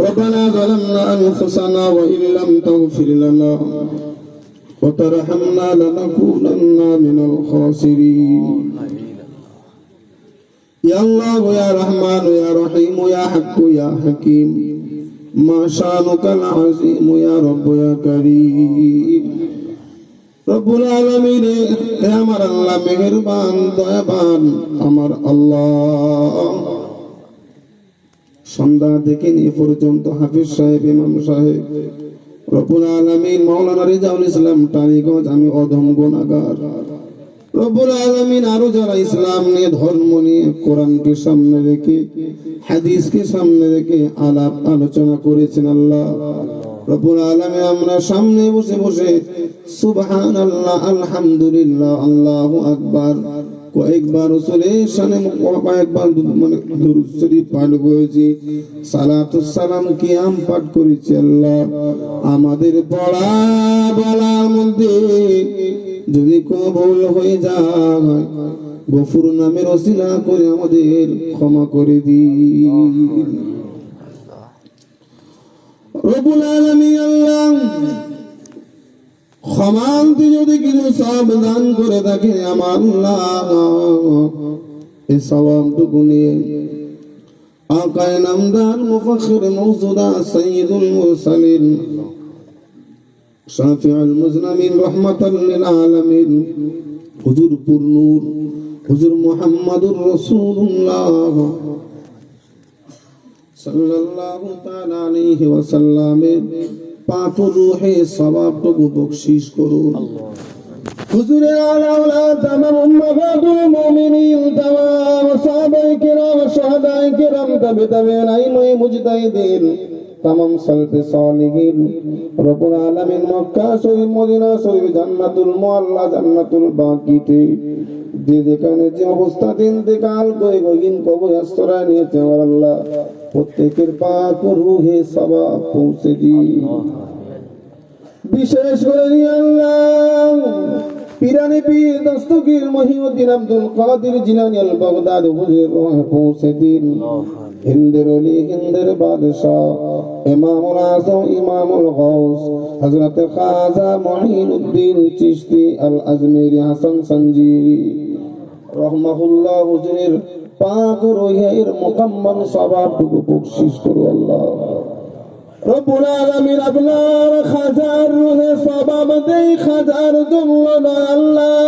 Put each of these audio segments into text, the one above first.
ربنا ظلمنا أنفسنا وإن لم تغفر لنا وترحمنا لنكونن من الخاسرين يا الله يا رحمن يا رحيم يا حق يا حكيم ما شانك العظيم يا رب يا كريم রব্বুল আলমিন হে আমার আল্লাহ মেহেরবান দয়াবান আমার আল্লাহ সন্ধ্যা থেকে নিয়ে পর্যন্ত হাফিজ সাহেব, ইমাম সাহেব রবুল আলমিন মৌলানা রেজাউল ইসলাম, টালিগঞ্জ, আমি অধম গুণাগার। রব্বুল আলমিন আরও যারা ইসলাম নিয়ে, ধর্ম নিয়ে কোরআনকে সামনে রেখে, হাদিসকে সামনে রেখে আলাপ আলোচনা করেছেন আল্লাহ। রব্বুল আলমে আমরা সামনে বসে বসে সুবহান আল্লাহ আলহামদুলিল্লাহ, আল্লাহু আকবার। কয়েকবার রসুলের সানে কয়েকবার মানে দুরূদ শরীফ পাঠ করেছি। সালাতুস সালাম কিয়াম পাঠ করেছি আল্লাহ। আমাদের পড়া বলার মধ্যে যদি কোনো ভুল হয়ে যায় গফুর নামের অসিলা করে আমাদের ক্ষমা করে দিন। রবুল আলমী আল্লাহ ক্ষমান্তি যদি কিছু সব দান করে থাকে আমার এই সবাবটুকু নিয়ে আকায় নামদার মুফাখির মৌসুদা সৈয়দুল মুরসালিন শাফিউল মুজনামিন রহমাতাল লিল আলামিন। হুজুর পুরনূর হুজুর মুহাম্মাদুর রাসূলুল্লাহ। সাল্লাল্লাহু তাআলা আলাইহি ওয়াসাল্লামের পাক রূহে সওয়াবটুকু বকশিশ করুন। হুজুরের আলা আলা তামাম উম্মাহাতুল মুমিনিন, তামাম সাহাবায়ে কিরাম, শাহাদায়ে কিরাম, তাবে তাবেঈন আইমায়ে মুজতাহিদিন, তামাম সালফে সালিহিন, রব্বুল আলামিন মক্কা, শরীফ মদিনা, শরীফ জান্নাতুল মুআল্লা, জান্নাতুল বাকিতে যে যেখানে যে অবস্থাতে ইন্তেকাল করে গহীন কবর আশ্রয় নিয়েছে আল্লাহ। প্রত্যেকের পাক রুহে সওয়াব পৌঁছে দিন। বিশেষ করে আল্লাহ, পিরানি মহিউদ্দিন আল পৌঁছে দিন। হিন্দের আজম, ইমামুল আল আজমেরি হাসান সঞ্জিরি রহমাহুল্লাহ হুজুরের পাক রুহের মুকাম্মাল সওয়াবটুকু বকশিশ করো আল্লাহ। খাজার খাজার আল্লাহ।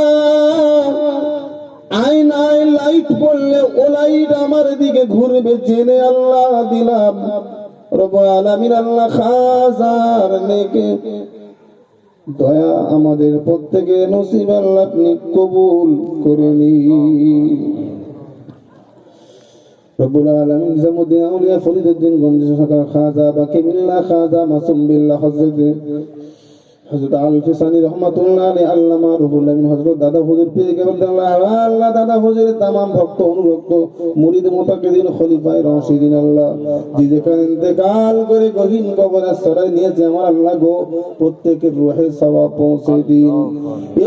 লাইট ও লাইট আমার দিকে ঘুরবে, জেনে আল্লাহ দিলাম। রব্বুল আলামিন আল্লাহ খাজার নেকে দয়া আমাদের প্রত্যেকে নসিব আল্লাহ আপনি কবুল করে নিন। রব্বুল আলামিন জামুদ্দিন আউলিয়া ফরিদউদ্দিন গঞ্জ শাখা খাজা বাকি বিল্লাহ খাজা মাসুম বিল্লাহ হযরত হযরত আল ফিসানি রহমাতুল্লাহ আলাইহি আল্লামা রুহুল আমিন হযরত দাদা হুজুর পীর কেবল আল্লাহ দাদা হুজুরের तमाम ভক্ত অনুরক্ত মুরিদ মুতাকিদিন খলিফায়ে রাশিদিন আল্লাহ যে যেখানে ইন্তেকাল করে গহীন কবর আশ্রয় নিয়েছে আমার আল্লাহ গো প্রত্যেকের রুহে সওয়াব পৌঁছে দিন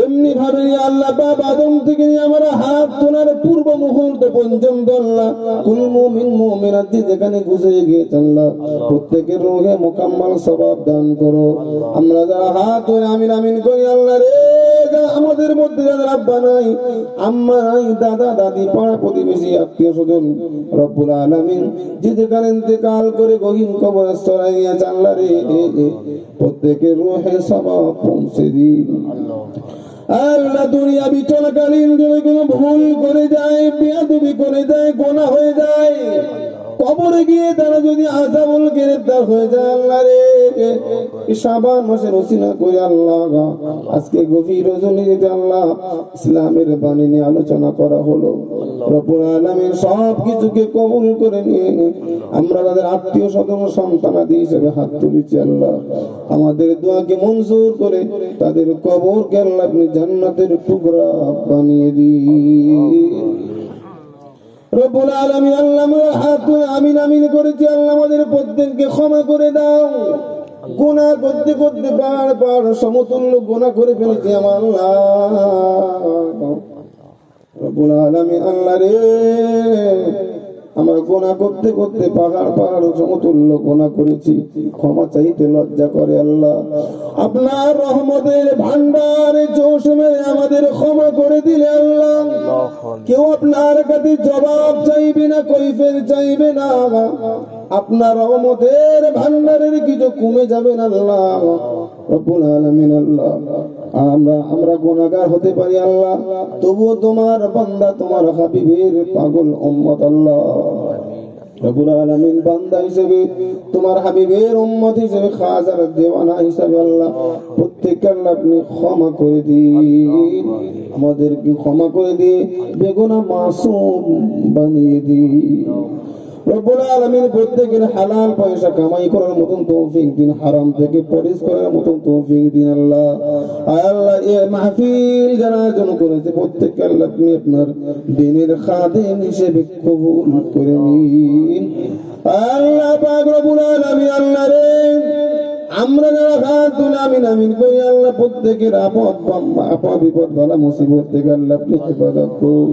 এমনি ভাবে আল্লাহ বাবা আদম থেকে নিয়ে আমরা হাত তোলার পূর্ব মুহূর্ত পর্যন্ত আল্লাহ কুল মুমিন মুমিনাত যে যেখানে গুজরে গিয়েছে আল্লাহ প্রত্যেকের রুহে মোকাম্মল সওয়াব দান করো আমরা যারা আমাদের মধ্যে আব্বা নাই, আম্মা নাই, দাদা, দাদি, পাড়া প্রতিবেশী, আত্মীয় স্বজন, রব্বুল আলামিন যে যেখানে ইন্তেকাল করে গহীন কবর স্তরাই গিয়েছে রে। প্রত্যেকের রুহে সওয়াব পৌঁছে দিন। আল্লাহ ভুল করে যায়, বেয়াদবি করে যায়, গোনা হয়ে যায় কবরে গিয়ে তারা যদি আজাবুল গ্রেফতার হয়ে যায়, আল্লাহ রে। শাবান মাসের ওসিলা করে আল্লাহ আজকে গভীর রজনীতে আল্লাহ ইসলামের বাণী নিয়ে আলোচনা করা হলো। রব্বুল আলামিন সব কিছুকে কবুল করে নিয়ে আমরা তাদের আত্মীয় স্বজন সন্তানাদি হিসেবে হাত তুলেছি আল্লাহ। আমাদের দোয়াকে মঞ্জুর করে তাদের কবরকে আল্লাহ আপনি জান্নাতের টুকরা বানিয়ে দিন। রব্বুল আলামিন আল্লাহ হাত আমিন আমিন করেছি, আল্লাহ আমাদের প্রত্যেককে ক্ষমা করে দাও। গুনাহ করতে করতে বার বার সমতুল্য গুনাহ করে ফেলেছি আমার আল্লাহ। রব্বুল আলামিন আল্লাহ রে, আমরা গোনা করতে করতে পাহাড় পাহাড় সমতুল্য গোনা করেছি। ক্ষমা চাইতে লজ্জা করে আল্লাহ। আপনার রহমতের ভান্ডারে জোশমে আমাদের ক্ষমা করে দিলে কেউ আপনার কাছে জবাব চাইবে না কৈফের চাইবে না। আপনার রহমতের ভান্ডারের কিছু কমে যাবে না আল্লাহ। আল্লাহ। আমরা আমরা হতে পারি আল্লাহ। তবুও তোমার বান্দা, তোমার হাবিবের পাগল উম্মত আল্লাহ। রব্বুল আলমিন বান্দা হিসেবে, তোমার হাবিবের উম্মত হিসেবে, খাজার দেওয়ানা হিসেবে আল্লাহ প্রত্যেককে আল্লাহ আপনি ক্ষমা করে দিন। আমাদেরকে ক্ষমা করে দিয়ে বেগুনা মাসুম বানিয়ে দিন। প্রত্যেকের হালাল পয়সা কামাই করার মতন দিন, হারাম থেকে করার মতন আল্লাহ। আল্লাহ মাহফিল যারা করেছে আপনার দিনের খাদেম হিসেবে কবুল করে নিন। আল্লাহ আল্লাহ রে। আমরা যারা আমিন আমিন করি, আল্লাহ প্রত্যেকের আপদ আপদ বিপদ, বালা, মুসিবত থেকে আল্লাহ হেফাজত করুন।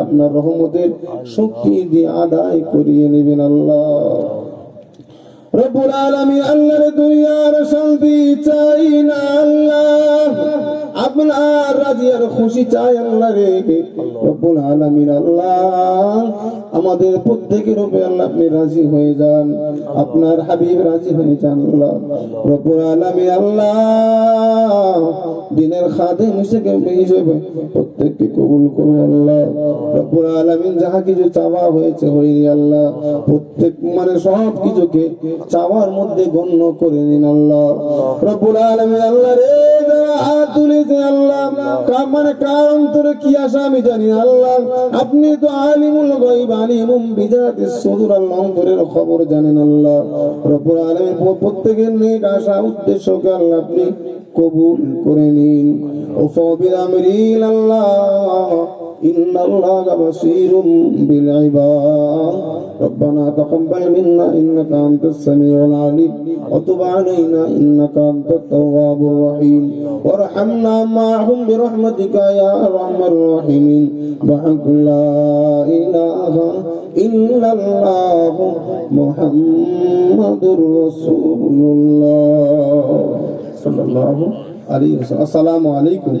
আপনার রহমতের শক্তি দিয়ে আদায় করিয়ে নেবেন আল্লাহ। রব্বুল আলামিন আল্লাহর দুনিয়ার শান্তি চাই না আল্লাহ। আপনার রাজি আর খুশি চাই আল্লাহ রে। রব্বুল আলামিন, আল্লাহ আমাদের প্রত্যেকের উপরে আল্লাহ আপনি রাজি হয়ে যান, আপনার হাবিব রাজি হয়ে যান, আল্লাহ। রব্বুল আলামিন, আল্লাহ, দিনের খাদেম হিসেবে হিসেবে প্রত্যেককে কবুল করুন, আল্লাহ। রব্বুল আলামিন, যাহা কিছু চাওয়া হয়েছে হয়নি আল্লাহ, প্রত্যেক মানে সব কিছুকে চাওয়ার মধ্যে গণ্য করে নিন, আল্লাহ। রব্বুল আলামিন, আল্লাহ রে, যারা হাত তুলেছে, আল্লাহ মানে কার অন্তরে কি আসা আমি জানি আল্লাহ, আপনি তো আলিমুল গায়ব, আলিমুম বিজাতিস সুদুর আল অন্তরের খবর জানেন আল্লাহ। রব্বুল আলামিন প্রত্যেকের নেক আশা, উদ্দেশ্যকে আল্লাহ আপনি কবুল করে নিন। ও ফবির আমরিল আল্লাহ। إن الله بصير بالعباد ربنا تقبل منا إنك أنت السميع العليم وتب علينا إنك أنت التواب الرحيم وارحمنا معهم برحمتك يا أرحم الراحمين بحق لا إله إلا الله محمد رسول الله صلى الله عليه وسلم السلام عليكم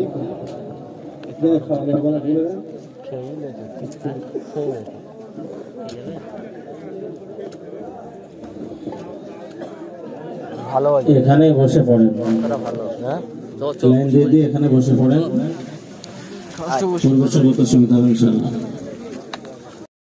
ভালো এখানে বসে পড়েন। হ্যাঁ? দিয়ে দিয়ে এখানে বসে পড়েন। মতো সুবিধা হবে ইনশাআল্লাহ।